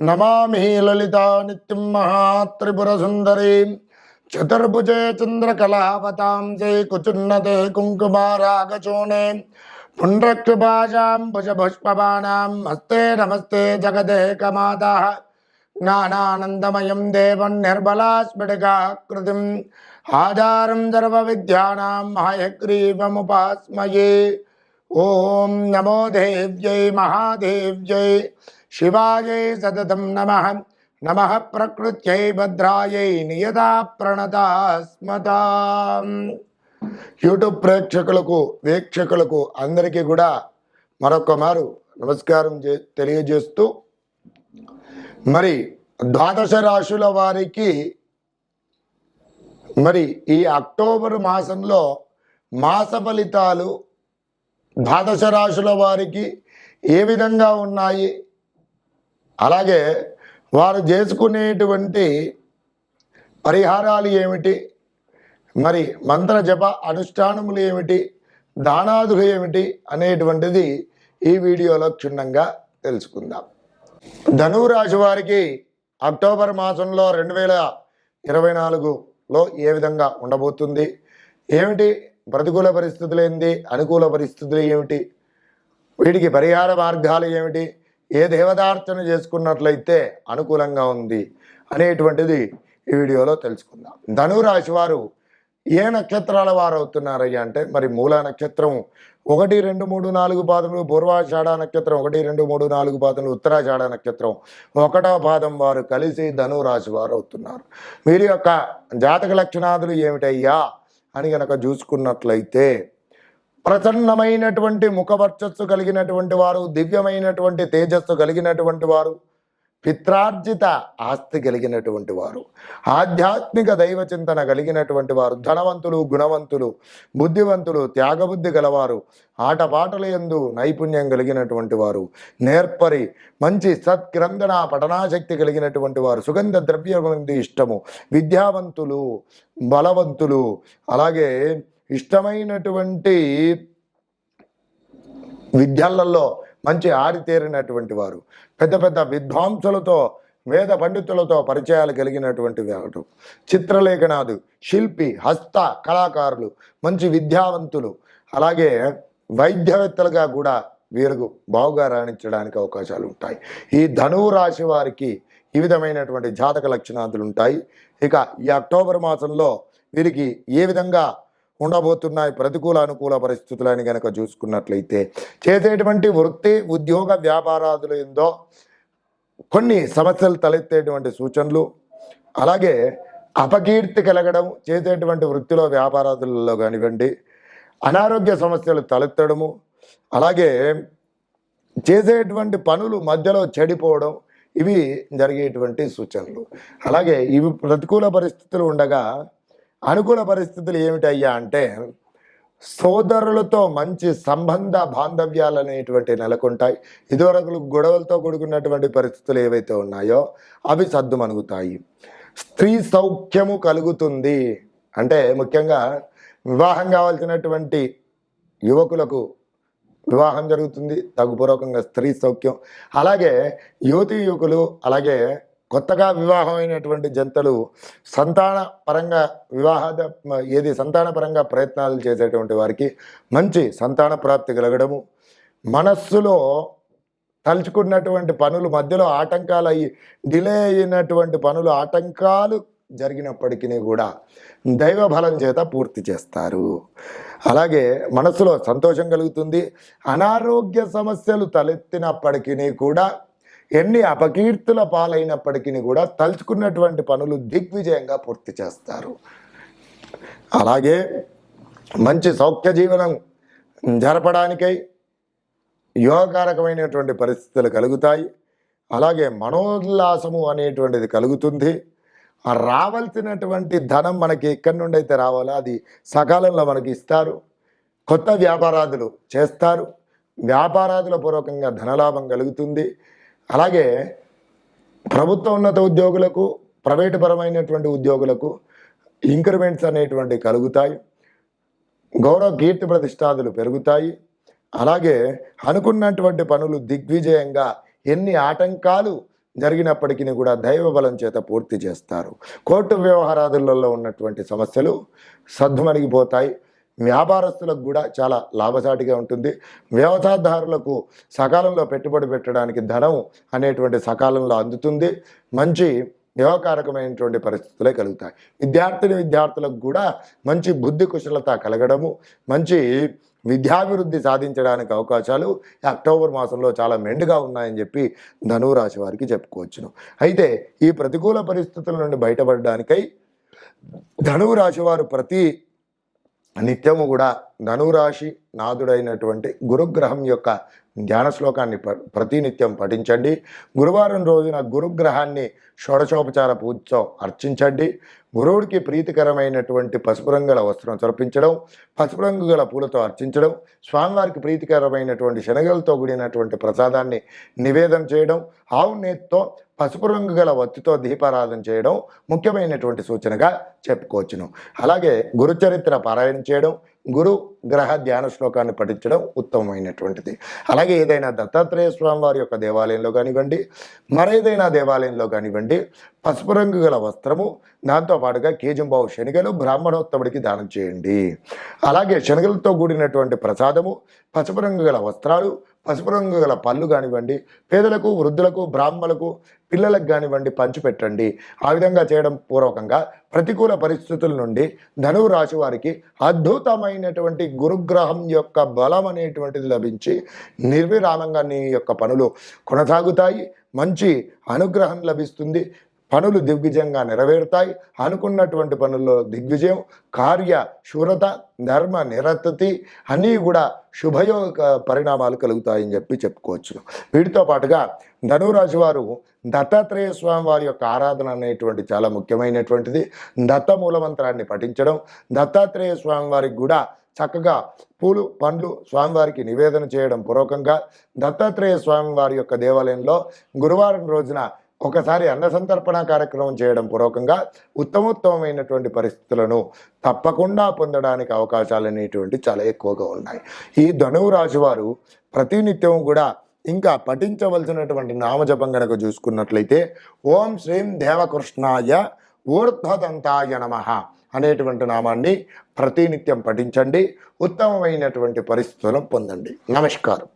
నమామి లలితా నిత్యం మహాత్రిపురసుందరీం. చతుర్భుజే చంద్రకళావతాంసే కుచున్నతే కుంకుమారాగచూనే పుండ్రక్షుభాషాం భుజపుష్పబాణాం. హస్తే నమస్తే జగదేకమాతా. జ్ఞానానందమయం దేవం నిర్బలాస్ఫటికాకృతిం ఆధారం సర్వ విద్యానాం హయగ్రీవముపాస్మయే ఓం నమో దేవ్యై మహాదేవ్యై. శివాయై సతతం నమ. నమ ప్రకృత్యై భద్రాయై నియతా ప్రణతాస్మతాం యూట్యూబ్ ప్రేక్షకులకు వీక్షకులకు అందరికీ కూడా మరొక మారు నమస్కారం చే- తెలియజేస్తూ మరి ద్వాదశ రాశుల వారికి మరి ఈ అక్టోబర్ మాసంలో మాస ఫలితాలు ద్వాదశ రాశుల వారికి ఏ విధంగా ఉన్నాయి? అలాగే వారు చేసుకునేటువంటి పరిహారాలు ఏమిటి? మరి మంత్ర జప అనుష్ఠానములు ఏమిటి? దానాదులు ఏమిటి? అనేటువంటిది ఈ వీడియోలో క్షుణ్ణంగా తెలుసుకుందాం. ధనువు వారికి అక్టోబర్ మాసంలో రెండు వేల ఇరవై నాలుగులో ఏ విధంగా ఉండబోతుంది? ఏమిటి? ప్రతికూల పరిస్థితులు ఏంటి? అనుకూల పరిస్థితులు ఏమిటి? వీటికి పరిహార మార్గాలు ఏమిటి? ఏ దేవతార్చన చేసుకున్నట్లయితే అనుకూలంగా ఉంది అనేటువంటిది ఈ వీడియోలో తెలుసుకుందాం. ధనురాశి వారు ఏ నక్షత్రాల వారు అవుతున్నారయ్యా అంటే మరి మూల నక్షత్రం ఒకటి రెండు మూడు నాలుగు పాదములు పూర్వాషాఢ నక్షత్రం ఒకటి రెండు మూడు నాలుగు పాదములు ఉత్తరాషాఢ నక్షత్రం ఒకటవ పాదం వారు కలిసి ధనురాశి వారు అవుతున్నారు వీరి యొక్క జాతక లక్షణాదులు ఏమిటయ్యా అని కనుక చూసుకున్నట్లయితే ప్రసన్నమైనటువంటి ముఖవర్చస్సు కలిగినటువంటి వారు దివ్యమైనటువంటి తేజస్సు కలిగినటువంటి వారు పిత్రార్జిత ఆస్తి కలిగినటువంటి వారు ఆధ్యాత్మిక దైవ చింతన కలిగినటువంటి వారు ధనవంతులు గుణవంతులు బుద్ధివంతులు త్యాగబుద్ధి గలవారు ఆటపాటల యందు నైపుణ్యం కలిగినటువంటి వారు నేర్పరి మంచి సత్గ్రంథన పఠనాశక్తి కలిగినటువంటి వారు సుగంధ ద్రవ్యం ఇష్టము విద్యావంతులు బలవంతులు అలాగే ఇష్టమైనటువంటి విద్యలలో మంచి ఆరితేరినటువంటి వారు పెద్ద పెద్ద విద్వాంసులతో వేద పండితులతో పరిచయాలు కలిగినటువంటి వాడు చిత్రలేఖనాదు శిల్పి హస్త కళాకారులు మంచి విద్యావంతులు అలాగే వైద్యవేత్తలుగా కూడా వీరికి బావుగా రాణించడానికి అవకాశాలు ఉంటాయి. ఈ ధనువు రాశి వారికి ఈ విధమైనటువంటి జాతక లక్షణాదులు ఉంటాయి. ఇక ఈ అక్టోబర్ మాసంలో వీరికి ఏ విధంగా ఉండబోతున్నాయి ప్రతికూల అనుకూల పరిస్థితులని కనుక చూసుకున్నట్లయితే చేసేటువంటి వృత్తి ఉద్యోగ వ్యాపారాదులు ఏందో కొన్ని సమస్యలు తలెత్తేటువంటి సూచనలు అలాగే అపకీర్తి కలగడం చేసేటువంటి వృత్తిలో వ్యాపారాదులలో కానివ్వండి అనారోగ్య సమస్యలు తలెత్తడము అలాగే చేసేటువంటి పనులు మధ్యలో చెడిపోవడం ఇవి జరిగేటువంటి సూచనలు. అలాగే ఇవి ప్రతికూల పరిస్థితులు ఉండగా అనుకూల పరిస్థితులు ఏమిటయ్యా అంటే సోదరులతో మంచి సంబంధ బాంధవ్యాలు అనేటువంటి నెలకొంటాయి. ఇదివరకు గొడవలతో కూడుకున్నటువంటి పరిస్థితులు ఏవైతే ఉన్నాయో అవి సద్దుమణుగుతాయి. స్త్రీ సౌఖ్యము కలుగుతుంది అంటే ముఖ్యంగా వివాహం కావాల్సినటువంటి యువకులకు వివాహం జరుగుతుంది. తగుపూర్వకంగా స్త్రీ సౌఖ్యం. అలాగే యువతి యువకులు అలాగే కొత్తగా వివాహమైనటువంటి జంతలు సంతాన పరంగా వివాహ ఏది సంతాన పరంగా ప్రయత్నాలు చేసేటువంటి వారికి మంచి సంతాన ప్రాప్తి కలగడము. మనస్సులో తలుచుకున్నటువంటి పనులు మధ్యలో ఆటంకాలు అయ్యి డిలే అయినటువంటి పనులు ఆటంకాలు జరిగినప్పటికీ కూడా దైవ బలం చేత పూర్తి చేస్తారు. అలాగే మనసులో సంతోషం కలుగుతుంది. అనారోగ్య సమస్యలు తలెత్తినప్పటికీ కూడా ఎన్ని అపకీర్తుల పాలైనప్పటికీ కూడా తలుచుకున్నటువంటి పనులు దిగ్విజయంగా పూర్తి చేస్తారు. అలాగే మంచి సౌఖ్య జీవనం జరపడానికై యోగకారకమైనటువంటి పరిస్థితులు కలుగుతాయి. అలాగే మనోల్లాసము అనేటువంటిది కలుగుతుంది. రావాల్సినటువంటి ధనం మనకి ఎక్కడి నుండి అయితే రావాలో అది సకాలంలో మనకి ఇస్తారు. కొత్త వ్యాపారాదులు చేస్తారు. వ్యాపారాదుల పూర్వకంగా ధనలాభం కలుగుతుంది. అలాగే ప్రభుత్వ ఉన్నత ఉద్యోగులకు ప్రైవేటు పరమైనటువంటి ఉద్యోగులకు ఇంక్రిమెంట్స్ అనేటువంటివి కలుగుతాయి. గౌరవ కీర్తి ప్రతిష్టాదులు పెరుగుతాయి. అలాగే అనుకున్నటువంటి పనులు దిగ్విజయంగా ఎన్ని ఆటంకాలు జరిగినప్పటికీ కూడా దైవ బలం చేత పూర్తి చేస్తారు. కోర్టు వ్యవహారాదులలో ఉన్నటువంటి సమస్యలు సద్దుమణిగిపోతాయి. వ్యాపారస్తులకు కూడా చాలా లాభసాటిగా ఉంటుంది. వ్యవసాయదారులకు సకాలంలో పెట్టుబడి పెట్టడానికి ధనం అనేటువంటి సకాలంలో అందుతుంది. మంచి యోగకారకమైనటువంటి పరిస్థితులే కలుగుతాయి. విద్యార్థిని విద్యార్థులకు కూడా మంచి బుద్ధి కుశలత కలగడము మంచి విద్యాభివృద్ధి సాధించడానికి అవకాశాలు అక్టోబర్ మాసంలో చాలా మెండుగా ఉన్నాయని చెప్పి ధనువు రాశి వారికి చెప్పుకోవచ్చును. అయితే ఈ ప్రతికూల పరిస్థితుల నుండి బయటపడడానికై ధనువు రాశి వారు ప్రతి నిత్యము కూడా ధనురాశి నాథుడైనటువంటి గురుగ్రహం యొక్క ధ్యాన శ్లోకాన్ని ప ప్రతినిత్యం పఠించండి. గురువారం రోజున గురుగ్రహాన్ని షోడశోపచార పూజతో అర్చించండి. గురువుడికి ప్రీతికరమైనటువంటి పసుపు రంగుల వస్త్రం చొరపించడం పసుపు రంగు గల పూలతో అర్చించడం స్వామివారికి ప్రీతికరమైనటువంటి శనగలతో కూడినటువంటి ప్రసాదాన్ని నివేదన చేయడం ఆవు నేతితో పసుపు రంగు గల వత్తితో దీపారాధన చేయడం ముఖ్యమైనటువంటి సూచనగా చెప్పుకోవచ్చును. అలాగే గురుచరిత్ర పారాయణం చేయడం గురు గ్రహ ధ్యాన శ్లోకాన్ని పఠించడం ఉత్తమమైనటువంటిది. అలాగే ఏదైనా దత్తాత్రేయ స్వామి వారి యొక్క దేవాలయంలో కానివ్వండి మరేదైనా దేవాలయంలో కానివ్వండి పసుపు రంగు గల వస్త్రము దాంతో పాటుగా కేజంబావు శనగలు బ్రాహ్మణోత్తముడికి దానం చేయండి. అలాగే శనగలతో కూడినటువంటి ప్రసాదము పసుపు రంగు గల వస్త్రాలు పసుపు రంగు గల పళ్ళు కానివ్వండి పేదలకు వృద్ధులకు బ్రాహ్మణులకు పిల్లలకు కానివ్వండి పంచిపెట్టండి. ఆ విధంగా చేయడం పూర్వకంగా ప్రతికూల పరిస్థితుల నుండి ధనువు రాశి వారికి అద్భుతమైనటువంటి గురుగ్రహం యొక్క బలం అనేటువంటిది లభించి నిర్విరామంగా నీ యొక్క పనులు కొనసాగుతాయి. మంచి అనుగ్రహం లభిస్తుంది. పనులు దిగ్విజయంగా నెరవేరుతాయి. అనుకున్నటువంటి పనుల్లో దిగ్విజయం కార్య శూరత ధర్మ నిరతతి అన్నీ కూడా శుభయోగ పరిణామాలు కలుగుతాయని చెప్పి చెప్పుకోవచ్చు. వీటితో పాటుగా ధనురాశి వారు దత్తాత్రేయ స్వామి వారి యొక్క ఆరాధన అనేటువంటి చాలా ముఖ్యమైనటువంటిది. దత్త మూలమంత్రాన్ని పఠించడం దత్తాత్రేయ స్వామి వారికి కూడా చక్కగా పూలు పండ్లు స్వామివారికి నివేదన చేయడం పూర్వకంగా దత్తాత్రేయ స్వామి వారి యొక్క దేవాలయంలో గురువారం రోజున ఒకసారి అన్న సంతర్పణ కార్యక్రమం చేయడం పూర్వకంగా ఉత్తమోత్తమైనటువంటి పరిస్థితులను తప్పకుండా పొందడానికి అవకాశాలు అనేటువంటి చాలా ఎక్కువగా ఉన్నాయి. ఈ ధనువు రాశి వారు ప్రతినిత్యం కూడా ఇంకా పఠించవలసినటువంటి నామజపం గనక చూసుకున్నట్లయితే ఓం శ్రీం దేవకృష్ణాయ ఊర్ధ్వదంతాయ నమ. అనేటువంటి నామాన్ని ప్రతినిత్యం పఠించండి. ఉత్తమమైనటువంటి పరిస్థితులను పొందండి. నమస్కారం.